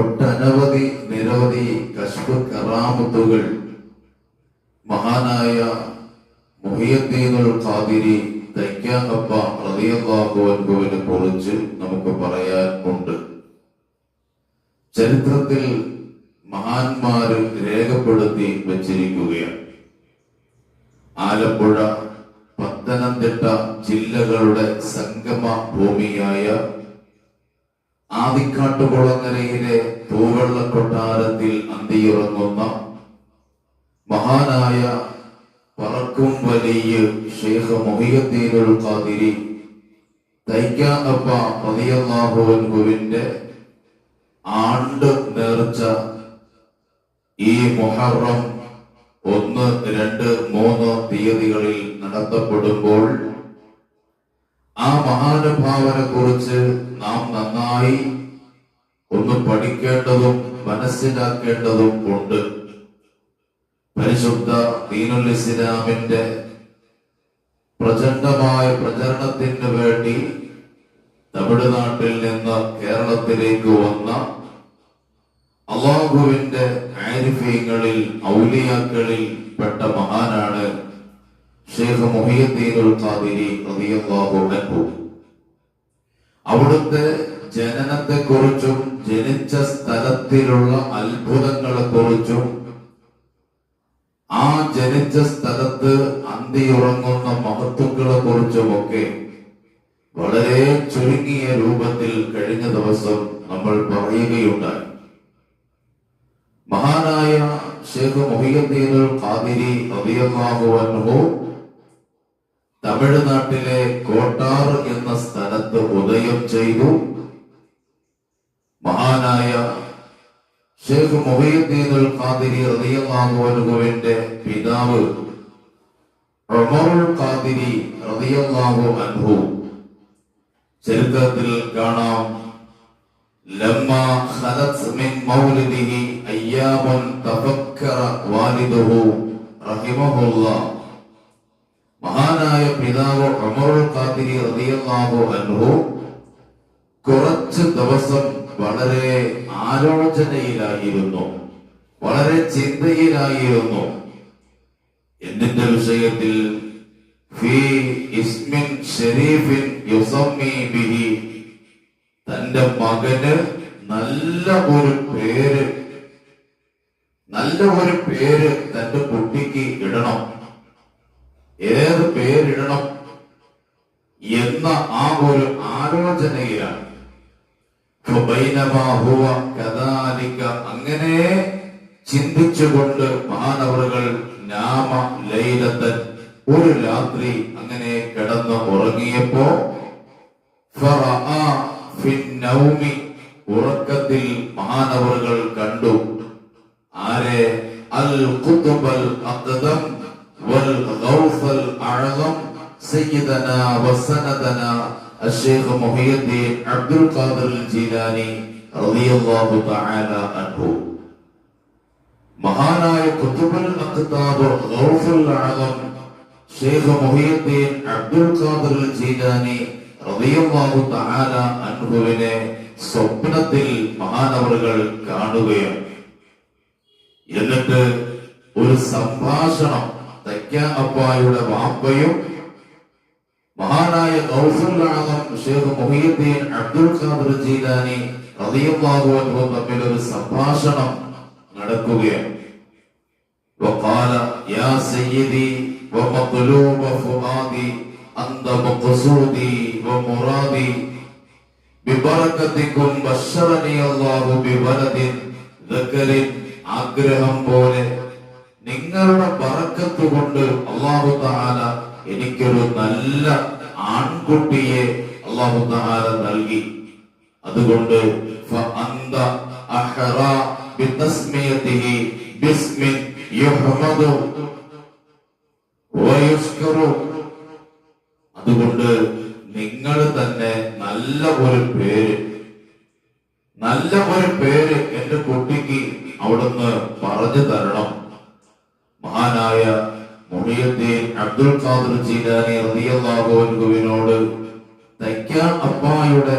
ഒട്ടനവധി നിരവധി കശ്പ് കറാമത്തുകൾ മഹാനായ മുഹിയദ്ദീനുൽ ഖാദിരി അൻഹുവിനെ കുറിച്ച് നമുക്ക് പറയാൻ ഉണ്ട്. ചരിത്രത്തിൽ മഹാന്മാര് രേഖപ്പെടുത്തി വച്ചിരിക്കുകയാണ്. ആലപ്പുഴ പത്തനംതിട്ട ജില്ലകളുടെ സംഗമ ഭൂമിയായ ആദിക്കാട്ടുകുളങ്ങരയിലെ പൂവെള്ള കൊട്ടാരത്തിൽ അന്തിയുറങ്ങുന്ന മഹാനായ പറക്കും വലിയ ഷെയ്ഖ് മൊഹിയദ്ദീനുൽ ഖാദിരി തൈക്കാങ്ങപ്പ റളിയല്ലാഹുവിന്റെ ആണ്ട് നേർച്ച ഈ മൊഹറം ഒന്ന് രണ്ട് മൂന്ന് തീയതികളിൽ നടത്തപ്പെടുമ്പോൾ ആ മഹാനുഭാവനെ കുറിച്ച് നാം നന്നായി ഒന്ന് പഠിക്കേണ്ടതും മനസ്സിലാക്കേണ്ടതും ഉണ്ട്. പരിശുദ്ധ ദീനുൽ ഇസ്ലാമിന്റെ പ്രചണ്ഡമായ പ്രചരണത്തിന് വേണ്ടി തമിഴ്നാട്ടിൽ നിന്ന് കേരളത്തിലേക്ക് വന്ന അള്ളാഹുവിന്റെ ആരിഫീങ്ങളിൽ ഔലിയാക്കളിൽ പെട്ട മഹാനാണ് ഷെയ്ഖ് മുഹിയുദ്ദീനുൽ ഖാദിരി റളിയല്ലാഹു അൻഹു. അവിടുത്തെ ജനനത്തെക്കുറിച്ചും ജനിച്ച സ്ഥലത്തിലുള്ള അത്ഭുതങ്ങളെ കുറിച്ചും ആ ജനിച്ച സ്ഥലത്ത് അന്തിയുറങ്ങുന്ന മഹത്വങ്ങളെ കുറിച്ചുമൊക്കെ വളരെ ചുരുങ്ങിയ രൂപത്തിൽ കഴിഞ്ഞ ദിവസം നമ്മൾ പറയുകയുണ്ടായി. മഹാനായ ഷേഖ് മുഹിയുദ്ദീനുൽ ഖാദിരി റളിയല്ലാഹു അൻഹു തമിഴ്നാട്ടിലെ കോട്ടാർ എന്ന സ്ഥലത്ത് ഉദയം ചെയ്തു. മഹാനായ ഷെയ്ഖ് മൊഹീദ്ദീൻ അൽ ഖാദിരി റതിയല്ലാഹുവിന്റെ പിതാവ് റൊമറുൽ ഖാദിരി റതിയല്ലാഹു അൻഹു. ചരിത്രത്തിൽ കാണാം. ലമ്മ ഖലത്ത് മിൻ മൗലിദിഹി അയ്യാമൻ തഫക്കറ വാലിദുഹു റഹിമഹുല്ലാഹ് മഹാനായ പിതാവ് ഉമറുൽ ഖാദിരി റളിയല്ലാഹു അൻഹു കുറച്ച് ദിവസം വളരെ ആലോചനയിലായിരുന്നു. വളരെ ചിന്തയിലായിരുന്നു. എന്തിന്റെ വിഷയത്തിൽ? തന്റെ മകന് നല്ല ഒരു പേര് നല്ല ഒരു പേര് തന്റെ കുട്ടിക്ക് ഇടണം. ഏത് പേരിടണം എന്ന ആ ഒരു ആലോചനയിലാണ്. അങ്ങനെ ചിന്തിച്ചുകൊണ്ട് മഹാനവറുകൾ നാമ ലൈലത്തൻ ഒരു രാത്രി അങ്ങനെ കിടന്ന് ഉറങ്ങിയപ്പോ ഉറക്കത്തിൽ മഹാനവറുകൾ കണ്ടു. ആരെ? അൽ കുത്തുബൽ അഖദം വൽ ഗൗസൽ അഅളം സയ്യിദന വസനദന الشيخ محي الدين عبد القادر الجيلاني رضي الله تعالى عنه മഹാനായ കുത്തുബുൽ അഖ്താബ് ഗൗസുൽ അഅളം ഷെയ്ഖ് മുഹിയുദ്ദീൻ അബ്ദുൽ ഖാദിർ ജീലാനി റളിയല്ലാഹു തആല അൻഹുവിനെ സ്വപ്നത്തിൽ മഹാനവറുകൾ കാണുകയാണ് എന്നിട്ട് ഒരു സംഭാഷണം തയ്ക്ക അപ്പായുടെ വാപ്പയും മഹാനായ ഗൗസുൽ അഅളം ഷെയ്ഖ് മുഹിയുദ്ദീൻ അബ്ദുൽ ഖാദിർ ജീലാനി റളിയല്ലാഹു അൻഹു തമ്മിൽ ഒരു സംഭാഷണം നടക്കുകയാണ് وقال يا سيدي ومطلوب فؤادي أنت مقصودي ومرادي ببركتكم بشرني الله بولد ذكر ആഗ്രഹം പോലെ നിങ്ങളുടെ പറക്കത്ത് കൊണ്ട് അള്ളാഹു താല എനിക്കൊരു നല്ല ആൺകുട്ടിയെ അള്ളാഹു താല നൽകി. അതുകൊണ്ട് അതുകൊണ്ട് നിങ്ങൾ തന്നെ നല്ല ഒരു പേര് നല്ല ഒരു പേര് എന്റെ കുട്ടിക്ക് അവിടുന്ന് പറഞ്ഞു തരണം. മഹാനായ മുഹിയുദ്ദീൻ അബ്ദുൽ ഖാദർ ജീലാനി റളിയല്ലാഹു അൻഹുവിനോട് തയ്ക്കാൻ അപ്പായുടെ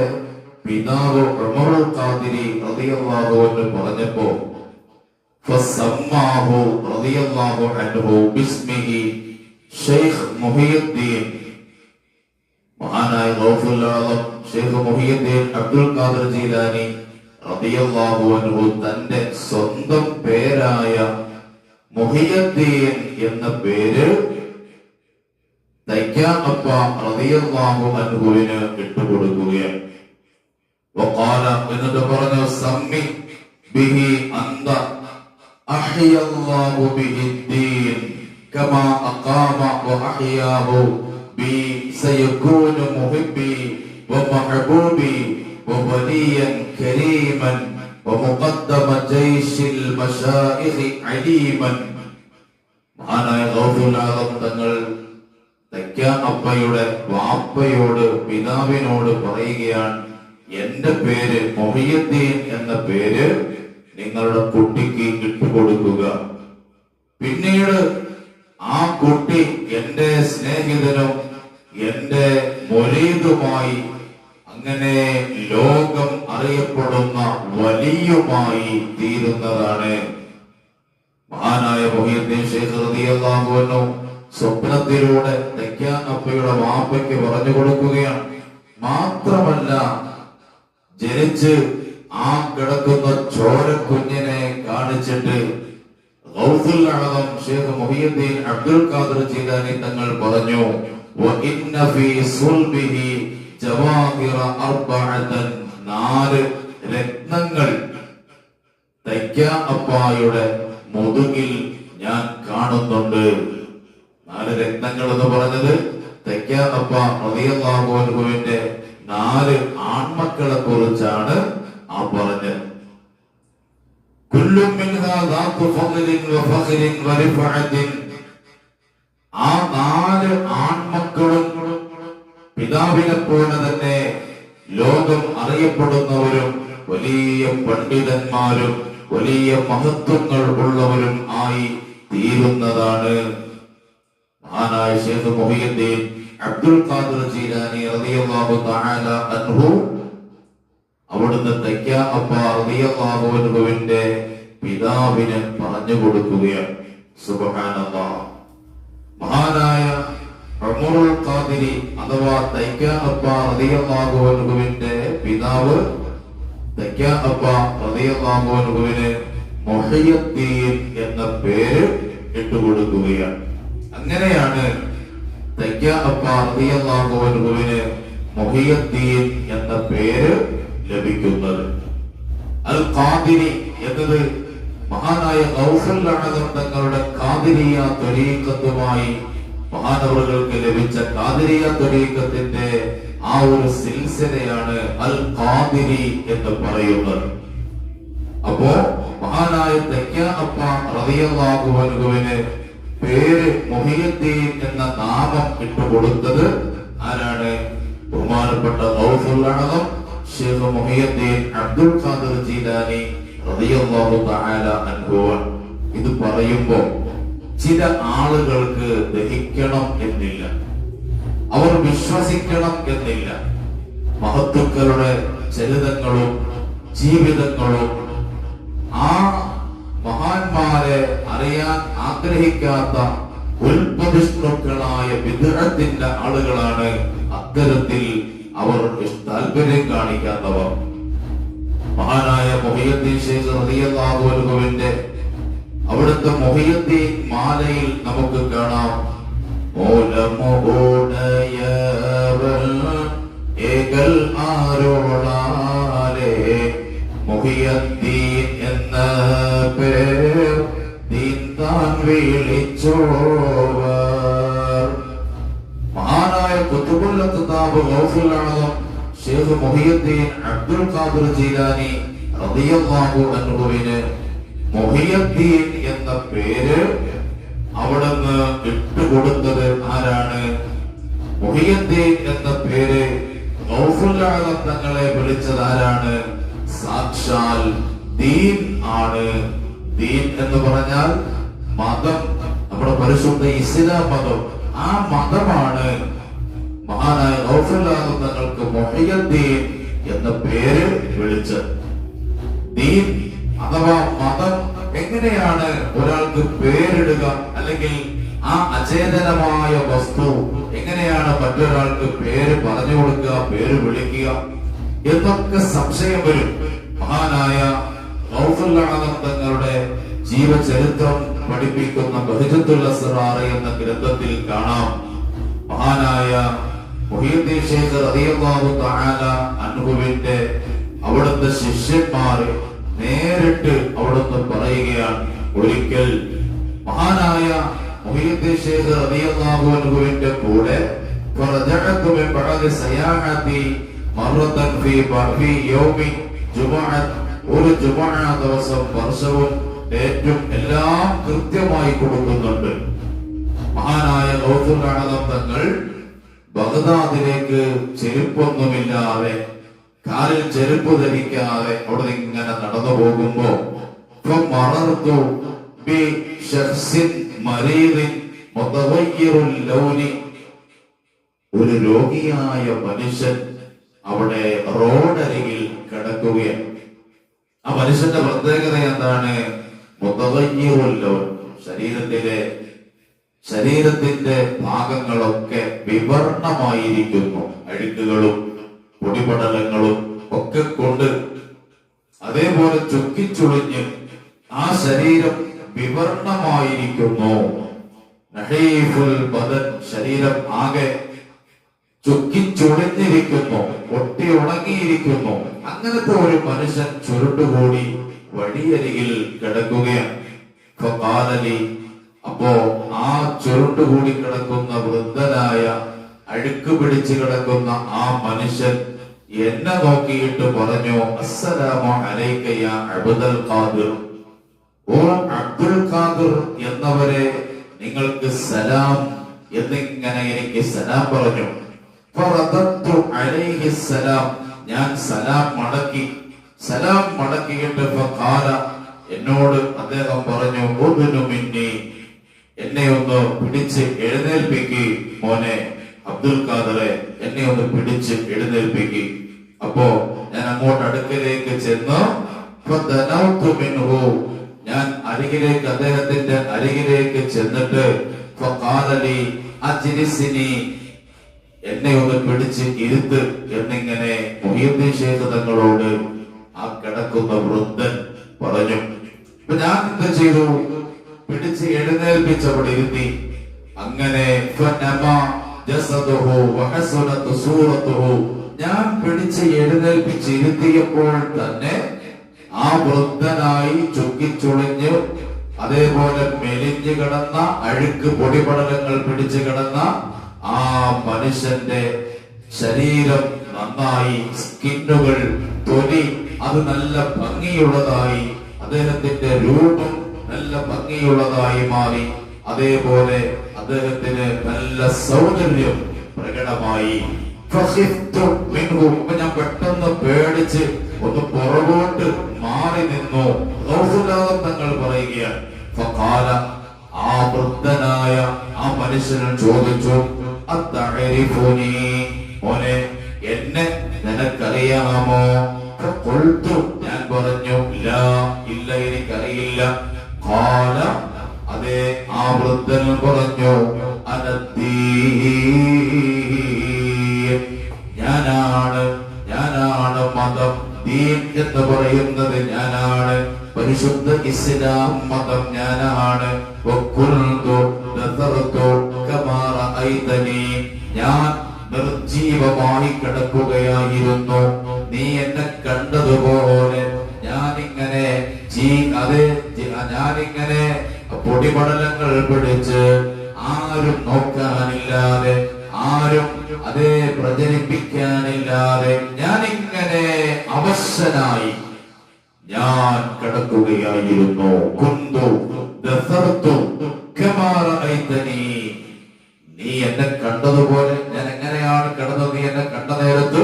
പിതാവ് ഉമറുൽ ഖാദിരി റളിയല്ലാഹു അൻഹു പറഞ്ഞപ്പോ ഫസമ്മാഹു റളിയല്ലാഹു അൻഹു ബിസ്മിഹി ഷെയ്ഖ് മുഹിയുദ്ദീൻ മഹാനായ ഗൗസുൽ ആലം ഷെയ്ഖ് മുഹിയുദ്ദീൻ അബ്ദുൽ ഖാദർ ജീലാനി റളിയല്ലാഹു അൻഹു തന്റെ സ്വന്തം പേരായ മൊഹിനുദ്ദീൻ എന്ന പേര് തയ്ക്കാത്തപ്പ റതിയാഹു അനുകൂലിന് ഇട്ടുകൊടുക്കുകയാണ്. എന്നിട്ട് പറഞ്ഞു സമ്മി ബിഹി അഹിയല്ലാഹു ബിഹി കമാ അഖാമ വഅഹിയാഹു ബി സയകൂനു മുഹിബ്ബി വമഹബൂബി വവലിയൻ കരീമൻ ومقدم جيش المشائخ عليما മഹാനായ ഗൗസുൽ ആലം തങ്ങൾ തെക്ക അപ്പയുടെ വാപ്പയോട് പിതാവിനോട് പറയുകയാണ് എന്റെ പേര് മൊഹിയുദ്ദീൻ എന്ന പേര് നിങ്ങളുടെ കുട്ടിക്ക് ഇട്ടുകൊടുക്കുക പിന്നീട് ആ കുട്ടി എന്റെ സ്നേഹിതനും എന്റെ മൊരീതുമായി അങ്ങനെ ലോകം അറിയപ്പെടുന്ന വലിയുമായി തീരുന്നതാണ് മഹാനായ സ്വപ്നത്തിലൂടെ തെക്കാനപ്പയുടെ വാപ്പയ്ക്ക് പറഞ്ഞു കൊടുക്കുകയാണ്. മാത്രമല്ല ജനിച്ച് ആ കിടക്കുന്ന ചോര കുഞ്ഞിനെ കാണിച്ചിട്ട് ഷെയ്ഖ് മുഹിയുദ്ദീൻ അബ്ദുൽ ഖാദർ ജീലാനി തങ്ങൾ പറഞ്ഞു ജവാഹിറ അർബഅതൻ നാല് രത്നങ്ങൾ. തയ്ക്ക അപ്പായുടെ മുതുകിൽ ഞാൻ കാണുന്നുണ്ട്. നാല് രത്നങ്ങൾ എന്ന് പറഞ്ഞത് തയ്ക്ക അപ്പ റളിയല്ലാഹുവിന്റെ നാല് ആൺമക്കളെ കുറിച്ചാണ് ആ പറഞ്ഞത്. കുല്ലും ആ നാല് ആൺമക്കളും പിതാവിനെ പോലെ തന്നെ ലോകം അറിയപ്പെടുന്നവരും വലിയ പണ്ഡിതന്മാരും വലിയ മഹത്വങ്ങൾ ഉള്ളവരും ആയി തീരുന്നതാണ്. മഹാനായ Sheikh Mohiyuddin Abdul Qadir Jilani റളിയല്ലാഹു തആല അൻഹു അവിടുന്ന് തയ്ക്ക അപ്പ റളിയല്ലാഹു അൻഹുവിന്റെ പിതാവിനെ പറഞ്ഞു കൊടുക്കുകയാണ്. സുബ്ഹാനല്ലാഹ്. മഹാനായ ഖാദിരി അഥവാ റളിയല്ലാഹു അൻഹുവിന്റെ പിതാവ് റളിയല്ലാഹു അൻഹുവിന് മുഹയ്യദ്ദീൻ എന്ന പേര് ഇട്ടുകൊടുക്കുകയാണ്. അങ്ങനെയാണ് തയ്ക്ക അപ്പ റളിയല്ലാഹു അൻഹുവിന് മുഹയ്യദ്ദീൻ എന്ന പേര് ലഭിക്കുന്നത്. അൽ ഖാദിരി എന്നത് മഹാനായ ഗൗസുൽ അഅ്ലം തങ്ങളുടെ ഖാദിരിയ ത്വരീഖത്തുമായി മഹാനവറുകൾക്ക് ലഭിച്ച കാതിരിയ ത്വരീഖത്തിന്റെ ആ ഒരു സിൽസിലയാണ് അൽ കാതിരി എന്ന് പറയുന്നത്. അപ്പോ മഹാനായ തെക്ക അപ്പ റളിയല്ലാഹു അൻഹുവിന് പേര് മൊഹിയദ്ദീൻ എന്ന നാമം ഇട്ടുകൊടുത്തത് ആരാണ്? ബഹുമാനപ്പെട്ട ഗൗസുൽ അഅ്ലം മൊഹിയദ്ദീൻ അബ്ദുൽ ഖാദിർ ജീലാനി റളിയല്ലാഹു തആല അൻഹു ഇത് പറയുമ്പോൾ ചില ആളുകൾക്ക് ദഹിക്കണം എന്നില്ല. അവർ വിശ്വസിക്കണം എന്നില്ല. മഹത്തുക്കളുടെ ചരിതങ്ങളും ജീവിതങ്ങളും ആ മഹാന്മാരെ അറിയാൻ ആഗ്രഹിക്കാത്ത ഉൽപ്പതിഷ്ണുക്കളായ വിദുരത്തിന്റെ ആളുകളാണ് അത്തരത്തിൽ അവർ താല്പര്യം കാണിക്കാത്തവർ. മഹാനായ മൊഹിയദ്ദീൻ ഷെയ്ഖ് റളിയല്ലാഹു അൻഹുവിന്റെ അവിടുത്തെ മൊഹിയദ്ദീൻ മാലയിൽ നമുക്ക് കാണാം. മൂലമുടയവൻ ഏകൽ ആരോളാലേ. മുഹിയദ്ദീൻ എന്ന പേർ നീന്താൻ താൻ വിളിച്ചോവർ. മഹാനായ കുത്തുബുൽ താപ് ഗൗഫിലാണതും Sheikh Muhiyuddin Abdul Qadir Jilani റളിയല്ലാഹു അൻഹുവിന് മുഹിയുദ്ദീൻ എന്ന പേര് അവിടുന്ന് ഇട്ടുകൊടുത്തത് ആരാണ്? മൊഹിയദ്ദീൻ എന്ന പേര് തങ്ങളെ വിളിച്ചത് ആരാണ്? സാക്ഷാൽ ദീൻ ആണ്. ദീൻ എന്ന് പറഞ്ഞാൽ മതം. നമ്മുടെ പരിശുദ്ധ ഇസ്ലാം മതം. ആ മതമാണ് മഹാനായ തങ്ങൾക്ക് മൊഹിയദ്ദീൻ എന്ന പേര് വിളിച്ചത്. ദീൻ അഥവാ മതം എങ്ങനെയാണ് ഒരാൾക്ക് പേരിടുക അല്ലെങ്കിൽ ആ അചേതനമായ വസ്തു എങ്ങനെയാണ് മറ്റൊരാൾക്ക് പേര് പറഞ്ഞു കൊടുക്കുക പേര് വിളിക്കുക എന്നൊക്കെ സംശയം വരും. മഹാനായ ആലം തങ്ങളുടെ ജീവചരിത്രം പഠിപ്പിക്കുന്ന ബഹിജത്തുൽ സിറാറ എന്ന ഗ്രന്ഥത്തിൽ കാണാം. മഹാനായ മുഹീദ്ദീൻ ശേഖ് റളിയല്ലാഹു തആല അവിടുത്തെ ശിഷ്യന്മാര് നേരിട്ട് അവിടുന്ന് പറയുകയാണ്. ഒരിക്കൽ മഹാനായ കൂടെ ഒരു ദിവസം വർഷവും ഏറ്റവും എല്ലാം കൃത്യമായി കൊടുക്കുന്നുണ്ട്. മഹാനായ ലോകനാഥം തങ്ങൾ ബഗ്ദാദിലേക്ക് ചെരുപ്പൊന്നുമില്ലാതെ കാലിൽ ചെരുപ്പ് ധരിക്കാതെ അവിടെ ഇങ്ങനെ നടന്നു പോകുമ്പോ ലൗനി. ഒരു രോഗിയായ മനുഷ്യൻ അവിടെ റോഡരികിൽ കിടക്കുകയാണ്. ആ മനുഷ്യന്റെ പ്രത്യേകത എന്താണ്? ശരീരത്തിലെ ശരീരത്തിന്റെ ഭാഗങ്ങളൊക്കെ വിവർണമായിരിക്കുന്നു. അഴുക്കുകളും പൊടിപടലങ്ങളും ഒക്കെ കൊണ്ട് അതേപോലെ ചുക്കിച്ചുളിഞ്ഞ് ആ ശരീരം വിവർണമായിരിക്കുന്നു. ബദൻ ശരീരം ആകെ ചുക്കിച്ചുളിഞ്ഞിരിക്കുന്നു ഒട്ടി ഉണങ്ങിയിരിക്കുന്നു. അങ്ങനത്തെ ഒരു മനുഷ്യൻ ചുരുണ്ടുകൂടി വഴിയരികിൽ കിടക്കുകയാണ്. അപ്പോ ആ ചുരുണ്ടുകൂടി കിടക്കുന്ന വൃദ്ധനായ അഴുക്ക് പിടിച്ചു കിടക്കുന്ന ആ മനുഷ്യൻ എന്നെ നോക്കിയിട്ട് പറഞ്ഞു അസ്സലാമു അബ്ദുൽ ഖാദിർ. അബ്ദുൽ ഖാദിർ എന്നവരെ നിങ്ങൾക്ക് സലാം എന്നിങ്ങനെ എനിക്ക് സലാം പറഞ്ഞു. സലാം ഞാൻ സലാം മടക്കി. സലാം മടക്കിയിട്ട് എന്നോട് അദ്ദേഹം പറഞ്ഞു മിന്നി എന്നെ ഒന്ന് പിടിച്ച് എഴുന്നേൽപ്പിക്ക് മോനെ അബ്ദുൽ ഖാദറെ എന്നെ ഒന്ന് പിടിച്ച് എഴുന്നേൽപ്പിക്ക്. അപ്പോ ഞാൻ അങ്ങോട്ട് അടുക്കലേക്ക് ചെന്ന്. ഞാൻ അരികിലേക്ക് അദ്ദേഹത്തിന്റെ അരികിലേക്ക് ചെന്നിട്ട് എന്നെ ഒന്ന് പിടിച്ച് ഇരുത്ത് എന്നിങ്ങനെ തങ്ങളോട് ആ കിടക്കുന്ന വൃദ്ധൻ പറഞ്ഞു. അപ്പൊ ഞാൻ എന്ത് ചെയ്തു? പിടിച്ച് എഴുന്നേൽപ്പിച്ച് അവിടെ ഇരുത്തി. അങ്ങനെ ഞാൻ പിടിച്ച് എഴുന്നേൽപ്പിച്ച് ഇരുത്തിയപ്പോൾ തന്നെ ആ വൃദ്ധനായി ചുക്കിച്ചുളിഞ്ഞ് അതേപോലെ മെലിഞ്ഞു കിടന്ന അഴുക്ക് പൊടിപടലങ്ങൾ പിടിച്ചു കിടന്ന ആ മനുഷ്യന്റെ ശരീരം നന്നായി സ്കിന്നുകൾ തൊലി അത് നല്ല ഭംഗിയുള്ളതായി അദ്ദേഹത്തിന്റെ രൂപം നല്ല ഭംഗിയുള്ളതായി മാറി അതേപോലെ അദ്ദേഹത്തിന് നല്ല സൗന്ദര്യം പ്രകടമായി. അപ്പൊ ഞാൻ പെട്ടെന്ന് പേടിച്ച് ഒന്ന് പുറകോട്ട് മാറി നിന്നു. തങ്ങൾ പറയുകയാണ്. ആ വൃദ്ധനായ ആ മനുഷ്യനൻ ചോദിച്ചു ഓനെ എന്നെ നിനക്കറിയാമോ? ഫഖുൽതു ഞാൻ പറഞ്ഞു ഇല്ല ഇല്ല എനിക്കറിയില്ല. ഖാല അതെ ആ വൃദ്ധനും പറഞ്ഞു അനദ്ദീൻ മതം. ദീൻ എന്ന് പറയുന്നത് ഞാനാണ്. പരിശുദ്ധ ഇസ്ലാം മതം ഞാനാണ്. ഞാൻ നിർജീവമായി കിടക്കുകയായിരുന്നു. നീ എന്നെ കണ്ടതുപോലെ ഞാനിങ്ങനെ ജീ അത് ഞാനിങ്ങനെ പൊടിപടലങ്ങൾ പിടിച്ച് ആരും നോക്കാനില്ലാതെ ആരും അതേ പ്രചരിപ്പിക്കാനില്ലാതെ ഇങ്ങനെ അവശനായി. ഞാൻ കിടക്കുകയായിരുന്നു. കുന്തു നീ എന്നെ കണ്ടതുപോലെ ഞാൻ എങ്ങനെയാണ് കിടന്നത്? നീ എന്നെ കണ്ട നേരത്ത്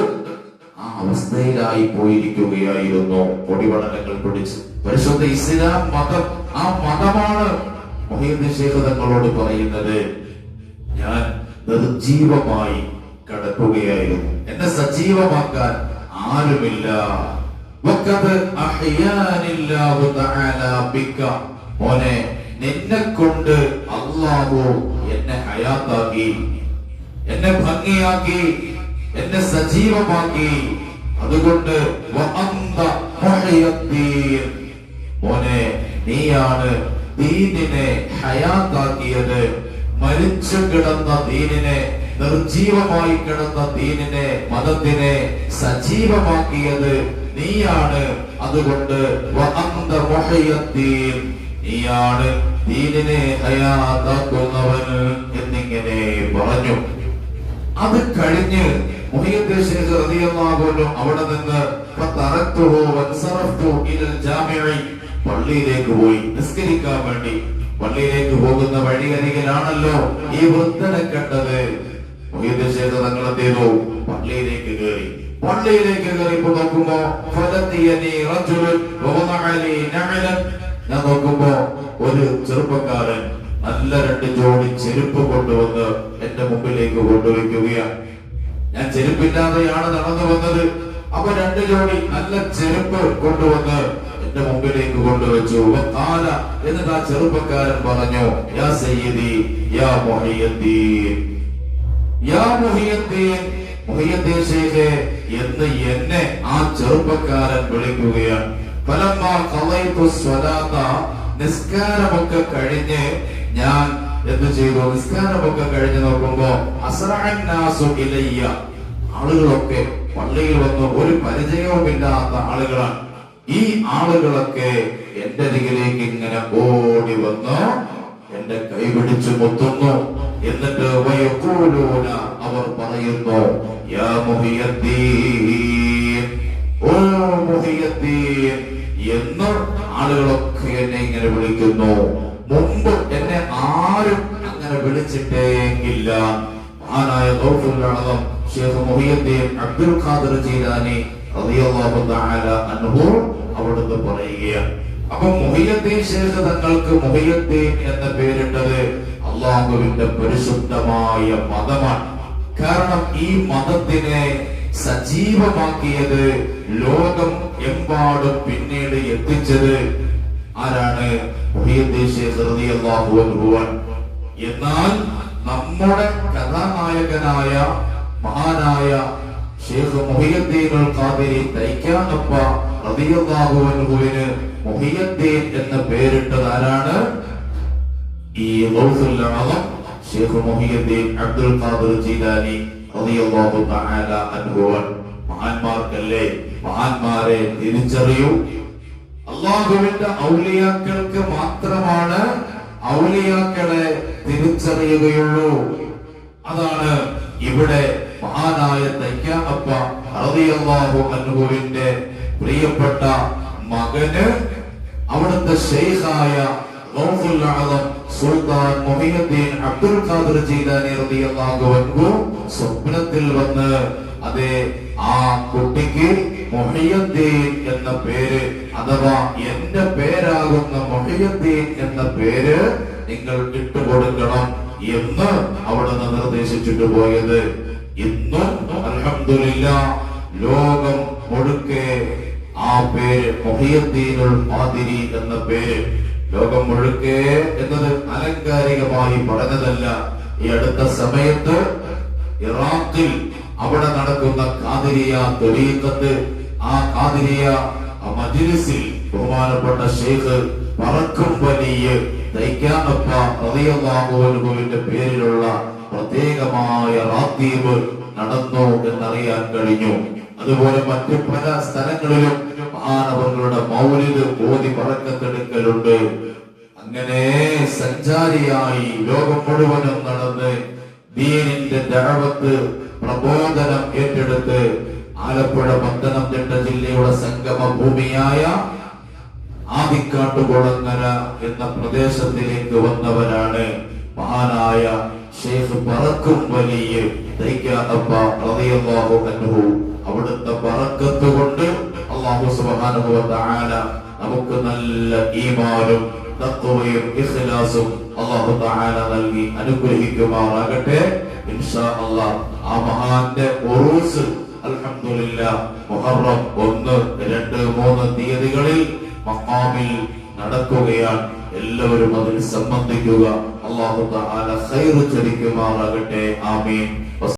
ആ അവസ്ഥയിലായി പോയിരിക്കുകയായിരുന്നു. പൊടിപടലങ്ങൾ പിടിച്ച്. പരിശുദ്ധ ഇസ്ലാം മതം ആ മതമാണ് മൊഹീദ് ശേഖ് തങ്ങളോട് പറയുന്നത്. ഞാൻ നിർജീവമായി കിടക്കുകയായിരുന്നു എന്നെ സജീവമാക്കാൻ ആരുമില്ല. മോനെ നിന്നെ കൊണ്ട് അല്ലാഹു എന്നെ ഹയാത്താക്കി എന്നെ ഭംഗിയാക്കി എന്നെ സജീവമാക്കി. അതുകൊണ്ട്. മോനെ നീയാണ് ദീനിനെ ഹയാത്താക്കിയത്. മരിച്ചു കിടന്ന ദീനിനെ നിർജീവമായി കിടന്ന ദീനിനെ മതത്തിനെ സജീവമാക്കിയത് നീയാണ്. അതുകൊണ്ട്. നീയാണ് ദീനിനെ ഹയാതാക്കുന്നവൻ എന്നിങ്ങനെ പറഞ്ഞു. അത് കഴിഞ്ഞ് അവിടെ നിന്ന് പള്ളിയിലേക്ക് പോയി. നിസ്കരിക്കാൻ വേണ്ടി പള്ളിയിലേക്ക് പോകുന്ന വഴിയരികിലാണല്ലോ ഈ വൃദ്ധനെ കണ്ടത്. ശേഖ് തങ്ങൾ എന്ത് ചെയ്തു പള്ളിയിലേക്ക് കയറി പള്ളിയിലേക്ക് കയറിയപ്പോ നോക്കുമ്പോ ഞാൻ നോക്കുമ്പോ ഒരു ചെറുപ്പക്കാരൻ നല്ല രണ്ട് ജോഡി ചെരുപ്പ് കൊണ്ടുവന്ന് എന്റെ മുമ്പിലേക്ക് കൊണ്ടുവയ്ക്കുകയാണ്. ഞാൻ ചെരുപ്പില്ലാതെയാണ് നടന്നു വന്നത്. അപ്പൊ രണ്ട് ജോഡി നല്ല ചെരുപ്പ് കൊണ്ടുവന്ന് എന്റെ മുമ്പിലേക്ക് കൊണ്ടുവച്ചു. കാല എന്നിട്ട് ആ ചെറുപ്പക്കാരൻ പറഞ്ഞു യാ സയ്യിദി യാ മൊഹിയദ്ദീൻ എന്ന് എന്നെ ആ ചെറുപ്പക്കാരൻ വിളിക്കുകയാണ്. നിസ്കാരമൊക്കെ കഴിഞ്ഞ് ഞാൻ എന്ത് ചെയ്തു? നിസ്കാരമൊക്കെ കഴിഞ്ഞ് നോക്കുമ്പോ ഇലയ്യ. ആളുകളൊക്കെ പള്ളിയിൽ വന്ന്. ഒരു പരിചയവുമില്ലാത്ത ആളുകളാണ്. ഈ ആളുകളൊക്കെ എന്റെ അരികിലേക്ക് ഇങ്ങനെ ഓടി വന്ന്. എന്റെ കൈ പിടിച്ച് മുത്തുന്നു. എന്നിട്ട് വയഖൂലൂന അവർ പറയുന്നു യാ മുഹിയദ്ദീൻ ഓ മുഹിയദ്ദീൻ എന്ന് ആളുകളൊക്കെ എന്നെ ഇങ്ങനെ വിളിക്കുന്നു. മുമ്പ് എന്നെ ആരും അങ്ങനെ വിളിച്ചിട്ടേ ഇല്ല ഗൗസുൽ അഅ്ലം Sheikh Muhiyuddin Abdul Qadir Jilani റളിയല്ലാഹു തആല അൻഹു അവിടുന്ന് പറയുകയാണ്. അപ്പൊ മുഹിയുദ്ദീൻ ഷേഖ് തങ്ങൾക്ക് മുഹിയുദ്ദീൻ എന്ന പേരിട്ടത് അള്ളാഹുവിന്റെ പരിശുദ്ധമായ മതമാണ്. കാരണം ഈ മതത്തിനെ സജീവമാക്കിയത് ലോകം എമ്പാടും പിന്നീട് എത്തിച്ചത് ആരാണ്? എന്നാൽ നമ്മുടെ കഥാനായകനായ മഹാനായ ഷേഖ് മുഹിയുദ്ദീൻ ഖാദിരി തൈക്കാനപ്പ റളിയല്ലാഹു അൻഹുവിന് മുഹിയുദ്ദീൻ എന്ന പേരിട്ടത് ആരാണ്? ഈ ആലം Sheikh Muhiyuddin Abdul Qadir Jilani റളിയല്ലാഹു തആല അൻഹു മഹാന്മാർക്കല്ലേ? മഹാന്മാരെ തിരിച്ചറിയൂ. അള്ളാഹുവിന്റെ ഔലിയാക്കൾക്ക് മാത്രമാണ് ഔലിയാക്കളെ തിരിച്ചറിയുകയുള്ളൂ. അതാണ് ഇവിടെ മഹാനായ തയ്ക്കാപ്പ റളിയല്ലാഹു അൻഹുവിന്റെ പ്രിയപ്പെട്ട മകന് അവിടുത്തെ ഷെയ്ഖായ ഗൗസുൽ ആലം സുൽത്താൻ മുഹിയുദ്ദീൻ അബ്ദുൽ ഖാദിർ ജീലാനി റളിയല്ലാഹു അൻഹു സ്വപ്നത്തിൽ വന്ന് അതെ ആ കുട്ടിക്ക് മൊഹിയുദ്ദീൻ എന്ന പേര് അഥവാ എന്റെ പേരാകുന്ന മൊഹിയുദ്ദീൻ എന്ന പേര് നിങ്ങൾ ഇട്ടുകൊടുക്കണം എന്ന് അവിടുന്ന് നിർദ്ദേശിച്ചിട്ട് പോയത്. ഇന്നും അൽഹംദുലില്ല ലോകം മുഴുക്കെ ആ പേര് മൊഹിയുദ്ദീനുൽ മാതിരി എന്ന പേര് ലോകം മുഴുക്കെ എന്നത് അലങ്കാരികമായി പറഞ്ഞതല്ല. ഈ അടുത്ത സമയത്ത് ഇറാഖിൽ അവിടെ നടക്കുന്ന കാതിരിയ തെളിയിക്കത്ത് ആ കാതിരിയ മജിലിസിൽ ബഹുമാനപ്പെട്ട ഷെയ്ഖ് പറക്കും വലിയ തൈക്കാനപ്പ റളിയല്ലാഹുവിന്റെ പേരിലുള്ള പ്രത്യേകമായ റാത്തീബ് നടന്നു എന്നറിയാൻ കഴിഞ്ഞു. അതുപോലെ മറ്റു പല സ്ഥലങ്ങളിലും മഹാനവങ്ങളുടെ മൗലിദ് ബോധി പറക്കത്തെടുക്കലുണ്ട് അങ്ങനെ സഞ്ചാരിയായി ലോകം മുഴുവനും നടന്ന് ദീനിന്റെ ദഴവത്ത് പ്രബോധനം ഏറ്റെടുത്ത് ആലപ്പുഴ പത്തനംതിട്ട ജില്ലയുടെ സംഗമ ഭൂമിയായ ആദിക്കാട്ടുകുളങ്ങര എന്ന പ്രദേശത്തിലേക്ക് വന്നവരാണ് മഹാനായ ഷെയ്ഖ് പറക്കും വലിയ തൈക്കാത്തപ്പ അവിടുത്തെ പറക്കത്ത് അള്ളാഹു സുബ്ഹാനഹു വ തആല നമുക്ക് നല്ല ഈമാനും തഖ്വയും ഇഖ്ലാസും അള്ളാഹു തആല നൽകി അനുഗ്രഹിക്കുമാറാകട്ടെ. ഇൻഷാ അല്ലാഹ് ആ മഹാന്റെ ഉറൂസ് അൽഹംദുലില്ലാ മുഹറം ഒന്ന് രണ്ട് മൂന്ന് തീയതികളിൽ മഖാമിൽ നടക്കുകയാണ്. എല്ലാവരും അതിൽ സംബന്ധിക്കുക. അള്ളാഹു തആല ഖൈറു ചരിക്കുമാറാകട്ടെ ആമീൻ.